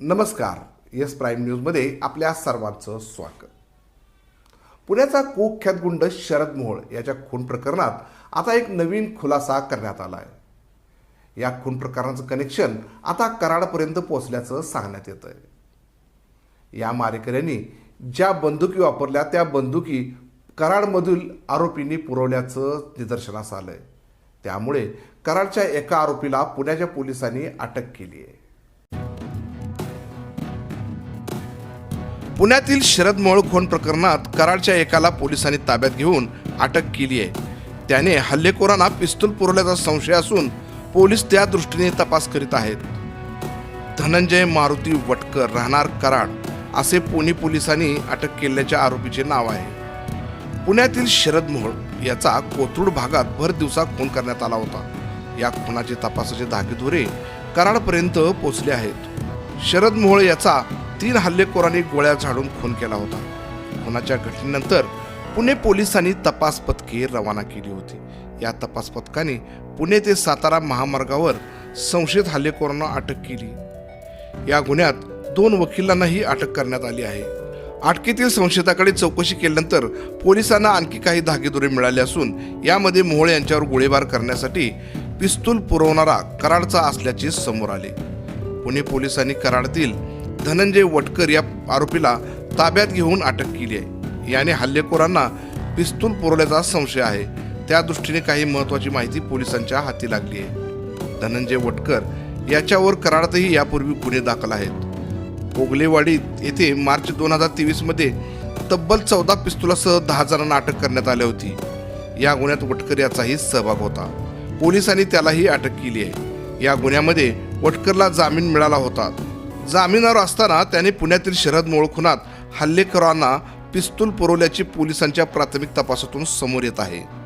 नमस्कार yes prime न्यूजमध्ये आपल्या सर्वांचं स्वागत. पुण्याचा कुख्यात गुंड शरद मोहोळ याच्या खून प्रकरणात आता एक नवीन खुलासा करण्यात आला आहे या खून प्रकरणाचं कनेक्शन आता कराडपर्यंत पोहोचल्याचं सांगण्यात येत आहे या मारेकऱ्यांनी ज्या बंदुकी वापरल्या त्या बंदुकी कराडमधील आरोपींनी पुरवल्याचं निदर्शनास आलं आहे त्यामुळे कराडच्या एका आरोपीला पुण्याच्या पोलिसांनी अटक केली आहे पुण्यातील शरद मोहोळ खून प्रकरणात कराडच्या एकाला पोलिसांनी ताब्यात घेऊन अटक केली आहे. त्याने हल्लेखोरांना पिस्तूल पुरवल्याचा संशय असून पोलीस त्या दृष्टीने तपास करीत आहेत. धनंजय मारुती वटकर राहणार कराड असे पुणे पोलिसांनी अटक केल्याच्या आरोपीचे नाव आहे. पुण्यातील शरद मोहोळ याचा कोथरूड भागात भर दिवसा खून करण्यात आला होता. या खुनाचे तपासाचे धागेदोरे कराडपर्यंत पोचले आहेत. शरद मोहोळ याचा तीन हल्लेखोरांनी गोळ्या झाडून खून केला होता. खुनाच्या घटनेनंतर पुणे पोलिसांनी तपास पथके रवाना केली होती. या तपास पथकाने पुणे ते सातारा महामार्गावर संशयित हल्लेखोरांना अटक केली. या गुन्ह्यात दोन वकिलांनाही अटक करण्यात आली आहे. अटकेतील संशयिताकडे चौकशी केल्यानंतर पोलिसांना आणखी काही धागेदोरे मिळाले असून यामध्ये मोहोळ यांच्यावर गोळीबार करण्यासाठी पिस्तूल पुरवणारा कराडचा असल्याचे समोर आले. पुणे पोलिसांनी कराडतील धनंजय वटकर या आरोपीला ताब्यात घेऊन अटक केली आहे. याने हल्लेखोरांना पिस्तूल पुरवल्याचा संशय आहे. त्या दृष्टीने काही महत्वाची माहिती पोलिसांच्या हाती लागली आहे. धनंजय वटकर याच्यावर कराडातही यापूर्वी गुन्हे दाखल आहेत. ओगलेवाडी येथे मार्च दोन हजार तेवीसमध्ये तब्बल चौदा पिस्तुलासह दहा जणांना अटक करण्यात आली होती. या गुन्ह्यात वटकर याचाही सहभाग होता. पोलिसांनी त्यालाही अटक केली आहे. या गुन्ह्यामध्ये वटकरला जामीन मिळाला होता. जामिनावर असताना त्याने पुण्यातील शरद मोळ खुनात हल्लेखोरांना पिस्तूल पुरवल्याची पोलिसांच्या प्राथमिक तपासातून समोर येत आहे.